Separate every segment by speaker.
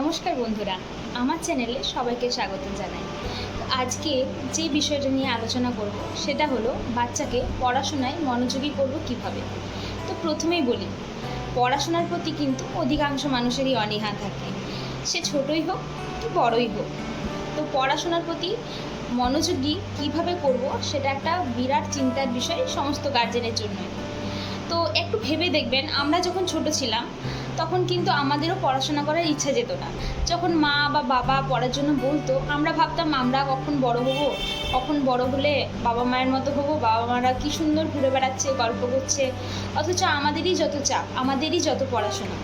Speaker 1: নমস্কার বন্ধুরা, আমার চ্যানেলে সবাইকে স্বাগত জানাই। আজকে যে বিষয়টা নিয়ে আলোচনা করব, সেটা হলো বাচ্চাকে পড়াশোনায় মনোযোগী করব কীভাবে? তো প্রথমেই বলি, পড়াশোনার প্রতি কিন্তু অধিকাংশ মানুষেরই অনীহা থাকে। সে ছোটই হোক কি বড়ই হোক। তো পড়াশোনার প্রতি মনোযোগী কীভাবে করব, সেটা একটা বিরাট চিন্তার বিষয় সমস্ত গার্জেনের জন্যই। তো একটু ভেবে দেখবেন, আমরা যখন ছোট ছিলাম তখন কিন্তু আমাদেরও পড়াশোনা করার ইচ্ছা যেত না। যখন মা বা বাবা পড়ার জন্য বলতো, আমরা ভাবতাম, আমরা কখন বড় হব? কখন বড় হলে বাবা মায়ের মতো হব? বাবা মারা কী সুন্দর ঘুরে বেড়াচ্ছে, গল্প করছে। অথচ আমাদেরই যত চাপ, আমাদেরই যত পড়াশোনা।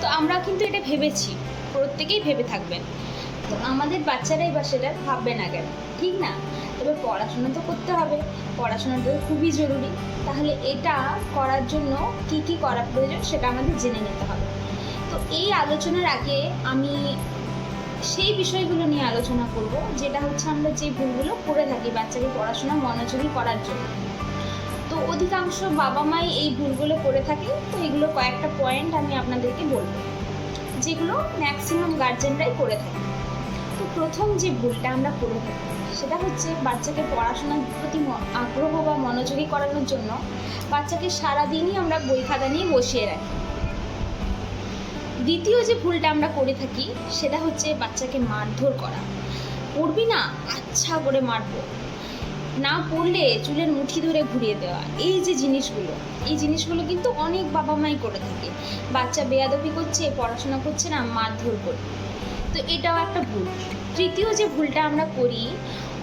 Speaker 1: তো আমরা কিন্তু এটা ভেবেছি, প্রত্যেকেই ভেবে থাকবেন। তো আমাদের বাচ্চারাই বা সেটা ভাববে না কেন, ঠিক না? তবে পড়াশোনা তো করতে হবে পড়াশোনাটা খুবই জরুরি। তাহলে এটা করার জন্য কি কি করা প্রয়োজন সেটা আমাদের জেনে নিতে হবে। তো এই আলোচনার আগে আমি সেই বিষয়গুলো নিয়ে আলোচনা করব, যেটা হচ্ছে আমরা যে ভুলগুলো করে থাকি বাচ্চাকে পড়াশোনা মনোযোগী করার জন্য। তো অধিকাংশ বাবা মাই এই ভুলগুলো করে থাকে, তো এগুলো কয়েকটা পয়েন্ট আমি আপনাদেরকে বলব। যেগুলো ম্যাক্সিমাম গার্জেনরাই করে থাকে। তো প্রথম যে ভুলটা আমরা করে থাকি, সেটা হচ্ছে বাচ্চাকে পড়াশোনার প্রতি আগ্রহ বা মনোযোগী করানোর জন্য বাচ্চাকে সারাদিনই আমরা বই খাতা নিয়ে বসিয়ে রাখি। দ্বিতীয় যে ভুলটা আমরা করে থাকি, সেটা হচ্ছে বাচ্চাকে মারধর করা। পড়বি না আচ্ছা করে মারবো। না পড়লে চুলের মুঠি ধরে ঘুরিয়ে দেওয়া। এই যে জিনিসগুলো, এই জিনিসগুলো কিন্তু অনেক বাবা মাই করে থাকে। বাচ্চা বেয়াদবি করছে, পড়াশোনা করছে না, মারধর করে তো এটাও একটা ভুল। তৃতীয় যে ভুলটা আমরা করি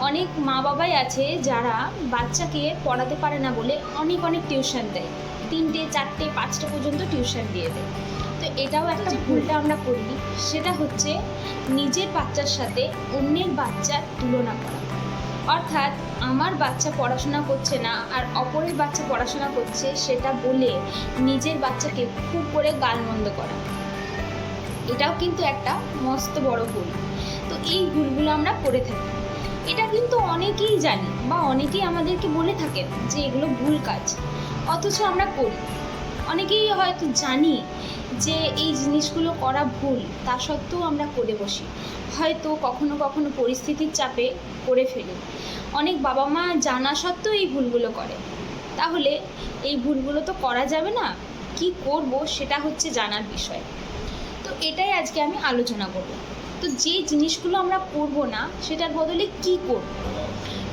Speaker 1: অনেক মা বাবাই আছে যারা বাচ্চাকে পড়াতে পারে না বলে অনেক অনেক টিউশন দেয়। তিনটে চারটে পাঁচটা পর্যন্ত টিউশন দিয়ে দেয়। তো এটাও একটা যে ভুলটা আমরা করি সেটা হচ্ছে নিজের বাচ্চার সাথে অন্যের বাচ্চার তুলনা করা। অর্থাৎ আমার বাচ্চা পড়াশোনা করছে না আর অপরের বাচ্চা পড়াশোনা করছে সেটা বলে নিজের বাচ্চাকে খুব করে গালমন্দ করা। এটাও কিন্তু একটা মস্ত বড় ভুল। তো এই ভুলগুলো আমরা করে থাকি। এটা কিন্তু অনেকেই জানি বা অনেকেই আমাদেরকে বলে থাকেন যে এগুলো ভুল কাজ। অথচ আমরা করি। অনেকেই হয়তো জানি যে এই জিনিসগুলো করা ভুল, তা সত্ত্বেও আমরা করে বসি। হয়তো কখনো কখনো পরিস্থিতির চাপে করে ফেলি। অনেক বাবা মা জানা সত্ত্বেও এই ভুলগুলো করে। তাহলে এই ভুলগুলো তো করা যাবে না। কি করব সেটা হচ্ছে জানার বিষয়। এটাই আজকে আমি আলোচনা করব। তো যে জিনিসগুলো আমরা করব না, সেটার বদলে কি করব?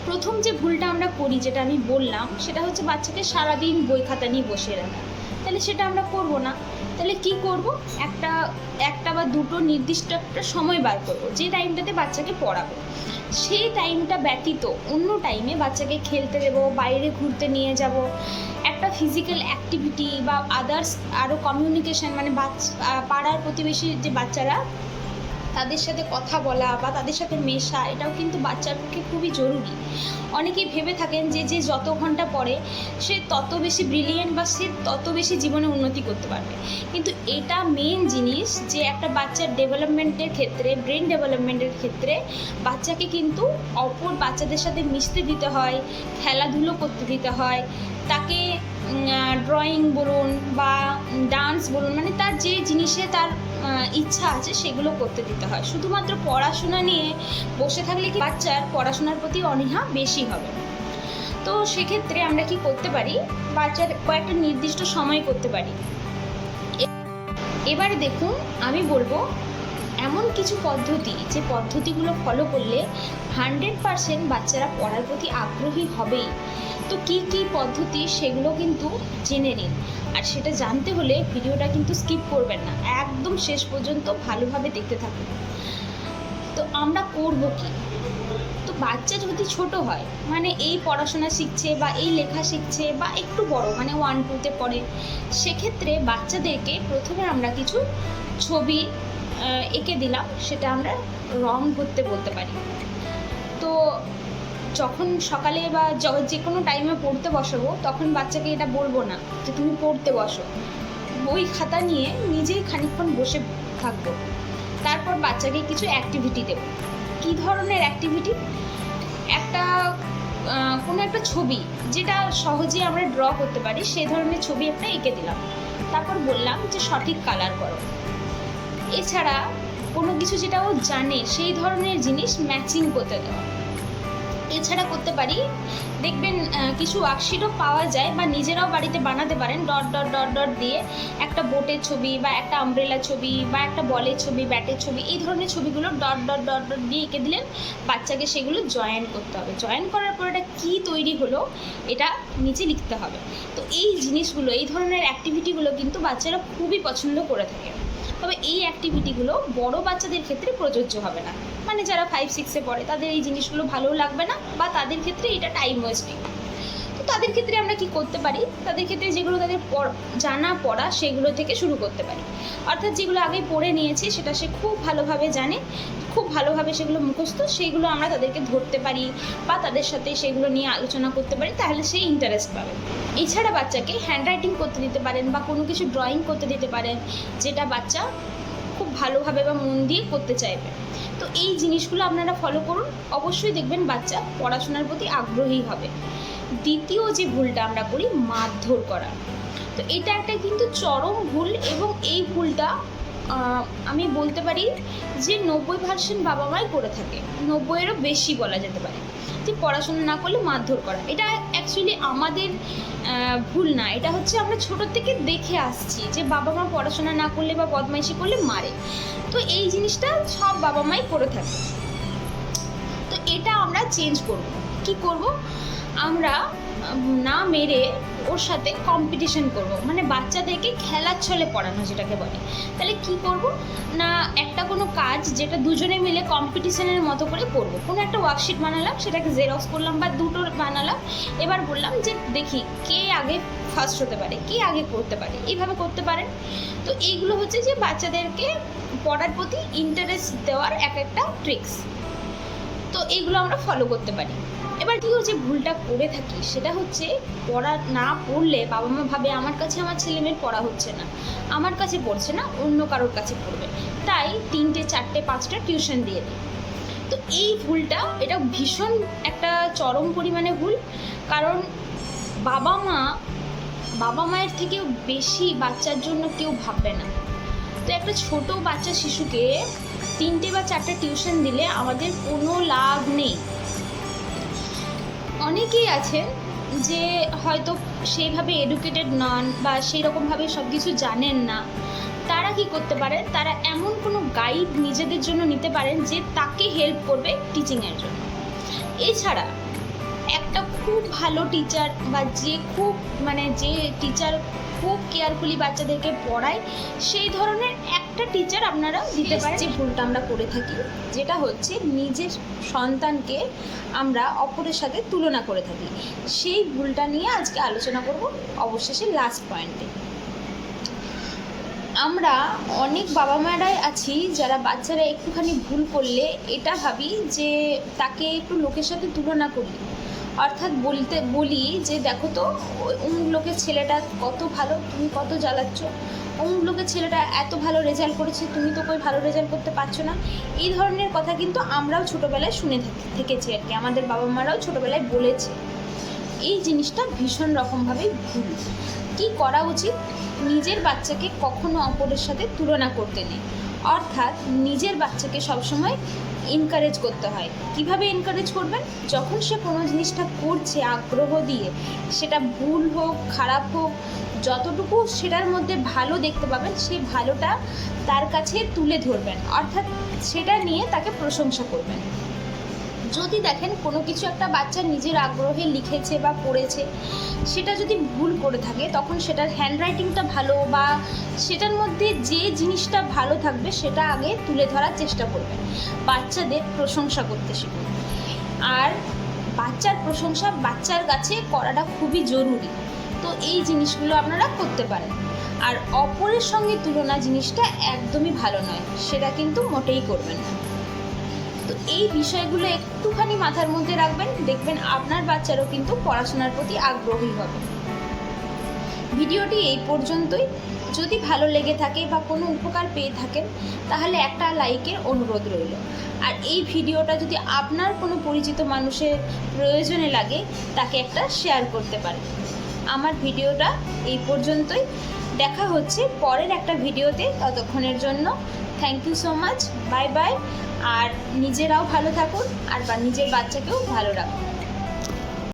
Speaker 1: প্রথম যে ভুলটা আমরা করি, যেটা আমি বললাম, সেটা হচ্ছে বাচ্চাকে সারাদিন বই খাতা নিয়ে বসে রাখা। তাহলে সেটা আমরা করব না। তাহলে কি করব? একটা একটা বা দুটো নির্দিষ্ট একটা সময় বার করব, যে টাইমটাতে বাচ্চাকে পড়াবো। সেই টাইমটা ব্যতীত অন্য টাইমে বাচ্চাকে খেলতে দেবো, বাইরে ঘুরতে নিয়ে যাব। একটা ফিজিক্যাল অ্যাক্টিভিটি বা আদার্স আরও কমিউনিকেশন মানে বাচ্চা পাড়ার প্রতিবেশী যে বাচ্চারা তাদের সাথে কথা বলা বা তাদের সাথে মেশা, এটাও কিন্তু বাচ্চার পক্ষে খুবই জরুরি। অনেকেই ভেবে থাকেন যে যে যত ঘণ্টা পড়ে, সে তত বেশি ব্রিলিয়েন্ট বা সে তত বেশি জীবনে উন্নতি করতে পারবে। কিন্তু এটা মেন জিনিস যে, একটা বাচ্চার ডেভেলপমেন্টের ক্ষেত্রে ব্রেন ডেভেলপমেন্টের ক্ষেত্রে বাচ্চাকে কিন্তু অপর বাচ্চাদের সাথে মিশতে দিতে হয়, খেলাধুলো করতে দিতে হয়, তাকে ড্রয়িং বলুন বা ডান্স বলুন মানে তার যে জিনিসে তার ইচ্ছা আছে সেগুলো করতে দিতে হয়। শুধুমাত্র পড়াশোনা নিয়ে বসে থাকলে কি বাচ্চার পড়াশোনার প্রতি অনীহা বেশি হবে? তো সেক্ষেত্রে আমরা কি করতে পারি? বাচ্চার কয়েকটা নির্দিষ্ট সময় করতে পারি। এবারে দেখুন, আমি বলব এমন কিছু পদ্ধতি যে পদ্ধতিগুলো ফলো করলে হান্ড্রেড পারসেন্ট বাচ্চারা পড়ার প্রতি আগ্রহী হবেই। তো কি কি পদ্ধতি সেগুলো কিন্তু জেনে নিন। আর সেটা জানতে হলে ভিডিওটা কিন্তু স্কিপ করবেন না। একদম শেষ পর্যন্ত ভালোভাবে দেখতে থাকুন। তো আমরা করব কি? তো বাচ্চা যদি ছোট হয় মানে এই পড়াশোনা শিখছে বা এই লেখা শিখছে বা একটু বড় মানে ওয়ান টুতে পড়ে, সেক্ষেত্রে বাচ্চাদেরকে প্রথমে আমরা কিছু ছবি এঁকে দিলাম, সেটা আমরা রং করতে, বলতে পারি। তো যখন সকালে বা যে কোনো টাইমে পড়তে বসাবো, তখন বাচ্চাকে এটা বলব না যে তুমি পড়তে বসো। বই খাতা নিয়ে নিজেই খানিকক্ষণ বসে থাকব। তারপর বাচ্চাকে কিছু অ্যাক্টিভিটি দেবো। কী ধরনের অ্যাক্টিভিটি একটা কোনো একটা ছবি যেটা সহজেই আমরা ড্র করতে পারি সেই ধরনের ছবি একটা এঁকে দিলাম। তারপর বললাম যে সঠিক কালার করো। এছাড়া কোনো কিছু যেটা ও জানে, সেই ধরনের জিনিস ম্যাচিং করতে দেওয়া এছাড়া করতে পারি, দেখবেন কিছু ওয়ার্কশিটও পাওয়া যায় বা নিজেরাও বাড়িতে বানাতে পারেন ডট ডট ডট ডট দিয়ে একটা বোটের ছবি বা একটা আমব্রেলা ছবি বা একটা বলের ছবি ব্যাটের ছবি, এই ধরনের ছবিগুলো ডট ডট ডট ডট দিয়ে এঁকে দিলেন বাচ্চাকে সেগুলো জয়েন করতে হবে। জয়েন করার পর এটা কী তৈরি হলো, এটা নিচে লিখতে হবে। তো এই জিনিসগুলো, এই ধরনের অ্যাক্টিভিটিগুলো কিন্তু বাচ্চারা খুবই পছন্দ করে থাকে। তবে এই অ্যাক্টিভিটিগুলো বড় বাচ্চাদের ক্ষেত্রে প্রযোজ্য হবে না। মানে যারা ফাইভ সিক্সে পড়ে, তাদের এই জিনিসগুলো ভালোও লাগবে না বা তাদের ক্ষেত্রে এটা টাইম ওয়েস্টিং তাদের ক্ষেত্রে আমরা কি করতে পারি? তাদের ক্ষেত্রে যেগুলো তাদের জানা পড়া, সেগুলো থেকে শুরু করতে পারি। অর্থাৎ যেগুলো আগে পড়ে নিয়েছে, সেটা সে খুব ভালোভাবে জানে, খুব ভালোভাবে সেগুলো মুখস্থ সেইগুলো আমরা তাদেরকে ধরতে পারি বা তাদের সাথে সেগুলো নিয়ে আলোচনা করতে পারি, তাহলে সে ইন্টারেস্ট পাবে। এছাড়া বাচ্চাকে হ্যান্ড রাইটিং করতে দিতে পারেন বা কোনো কিছু ড্রয়িং করতে দিতে পারেন, যেটা বাচ্চা খুব ভালোভাবে বা মন দিয়ে করতে চাইবে। তো এই জিনিসগুলো আপনারা ফলো করুন। অবশ্যই দেখবেন বাচ্চা পড়াশোনার প্রতি আগ্রহী হবে। দ্বিতীয় যে ভুলটা আমরা করি, মারধর করা। তো এটা একটা কিন্তু চরম ভুল এবং এই ভুলটা আমি বলতে পারি যে নব্বই পার্সেন্ট বাবা মাই করে থাকে। নব্বইয়েরও বেশি বলা যেতে পারে। যে পড়াশোনা না করলে মারধর করা। এটা অ্যাকচুয়ালি আমাদের ভুল না। এটা হচ্ছে আমরা ছোটোর থেকে দেখে আসছি যে বাবা মা পড়াশোনা না করলে বা বদমাইশি করলে মারে। তো এই জিনিসটা সব বাবা মাই করে থাকে। তো এটা আমরা চেঞ্জ করব। কি করব? আমরা না মেরে ওর সাথে কম্পিটিশন করব। মানে বাচ্চাদেরকে খেলার ছলে পড়ানো যেটাকে বলে। তাহলে কি করব? না, একটা কোনো কাজ যেটা দুজনে মিলে কম্পিটিশনের মতো করে করব। কোনো একটা ওয়ার্কশিট বানালাম, সেটাকে জেরক্স করলাম বা দুটো বানালাম। এবার বললাম যে, দেখি কে আগে ফার্স্ট হতে পারে, কে আগে করতে পারে। এইভাবে করতে পারেন। তো এইগুলো হচ্ছে যে, বাচ্চাদেরকে পড়ার প্রতি ইন্টারেস্ট দেওয়ার এক একটা ট্রিক্স তো এইগুলো আমরা ফলো করতে পারি। এবার কেউ যে ভুলটা করে থাকি, সেটা হচ্ছে পড়া না পড়লে বাবা মা ভাবে আমার কাছে আমার ছেলে মেয়ের পড়া হচ্ছে না। আমার কাছে পড়ছে না, অন্য কারোর কাছে পড়বে। তাই তিনটে, চারটে, পাঁচটা টিউশন দিয়ে দিই। তো এই ভুলটা, এটা ভীষণ একটা চরম পরিমাণে ভুল। কারণ বাবা মা, বাবা মায়ের থেকেও বেশি বাচ্চার জন্য কেউ ভাববে না। তো একটা ছোট বাচ্চা শিশুকে তিনটে বা চারটে টিউশন দিলে আমাদের কোনো লাভ নেই। অনেকেই আছেন যে হয়তো সেইভাবে এডুকেটেড নন বা সেই রকমভাবে সব কিছু জানেন না। তারা কি করতে পারে? তারা এমন কোনো গাইড নিজেদের জন্য নিতে পারেন যে তাকে হেল্প করবে টিচিংয়ের জন্য। এছাড়া একটা খুব ভালো টিচার বা যে খুব মানে যে টিচার খুব কেয়ারফুলি বাচ্চাদেরকে পড়ায়, সেই ধরনের একটা টিচার আপনারা দিতে পারেন। যে ভুলটা আমরা করে থাকি, যেটা হচ্ছে নিজের সন্তানকে আমরা অপরের সাথে তুলনা করে থাকি। সেই ভুলটা নিয়ে আজকে আলোচনা করব অবশেষে লাস্ট পয়েন্টে আমরা অনেক বাবা মারাই আছি যারা বাচ্চারা একটুখানি ভুল করলে, এটা ভাবি যে তাকে একটু লোকের সাথে তুলনা করি। অর্থাৎ বলতে, বলি যে দেখো তো অমুক লোকের ছেলেটা কত ভালো, তুমি কত জ্বালাচ্ছ। অমুক লোকের ছেলেটা এত ভালো রেজাল্ট করেছে, তুমি তো কই ভালো রেজাল্ট করতে পারছ না। এই ধরনের কথা কিন্তু আমরাও ছোটোবেলায় শুনে থাকি, থেকেছি আর কি, আমাদের বাবা মারাও ছোটোবেলায় বলেছে। এই জিনিসটা ভীষণ রকমভাবেই ভুল। কি করা উচিত? নিজের বাচ্চাকে কখনো অপরের সাথে তুলনা করতে নেই। অর্থাৎ নিজের বাচ্চাকে সবসময় এনকারেজ করতে হয়। কীভাবে এনকারেজ করবেন? যখন সে কোনো জিনিসটা করছে আগ্রহ দিয়ে, সেটা ভুল হোক, খারাপ হোক, যতটুকু সেটার মধ্যে ভালো দেখতে পাবেন, সেই ভালোটা তার কাছে তুলে ধরবেন। অর্থাৎ সেটা নিয়ে তাকে প্রশংসা করবেন। যদি দেখেন কোনো কিছু একটা বাচ্চা নিজের আগ্রহে লিখেছে বা পড়েছে, সেটা যদি ভুল করে থাকে, তখন সেটার হ্যান্ডরাইটিংটা ভালো বা সেটার মধ্যে যে জিনিসটা ভালো থাকবে, সেটা আগে তুলে ধরার চেষ্টা করবেন। বাচ্চাদের প্রশংসা করতে শিখুন। আর বাচ্চার প্রশংসা বাচ্চার কাছে করাটা খুবই জরুরি। তো এই জিনিসগুলো আপনারা করতে পারেন। আর অপরের সঙ্গে তুলনা জিনিসটা একদমই ভালো নয়, সেটা কিন্তু মোটেই করবেন না। তো এই বিষয়গুলো একটুখানি মাথার মধ্যে রাখবেন, দেখবেন আপনার বাচ্চারও কিন্তু পড়াশোনার প্রতি আগ্রহী হবে। ভিডিওটি এই পর্যন্তই। যদি ভালো লেগে থাকে বা কোনো উপকার পেয়ে থাকেন, তাহলে একটা লাইকের অনুরোধ রইল। আর এই ভিডিওটা যদি আপনার কোনো পরিচিত মানুষের প্রয়োজনে লাগে, তাকে একটা শেয়ার করতে পারেন। আমার ভিডিওটা এই পর্যন্তই। দেখা হচ্ছে পরের একটা ভিডিওতে ততক্ষণের জন্য। Thank you so much. Bye bye. আর নিজেরাও ভালো থাকুন আর নিজের বাচ্চাকেও ভালো রাখুন।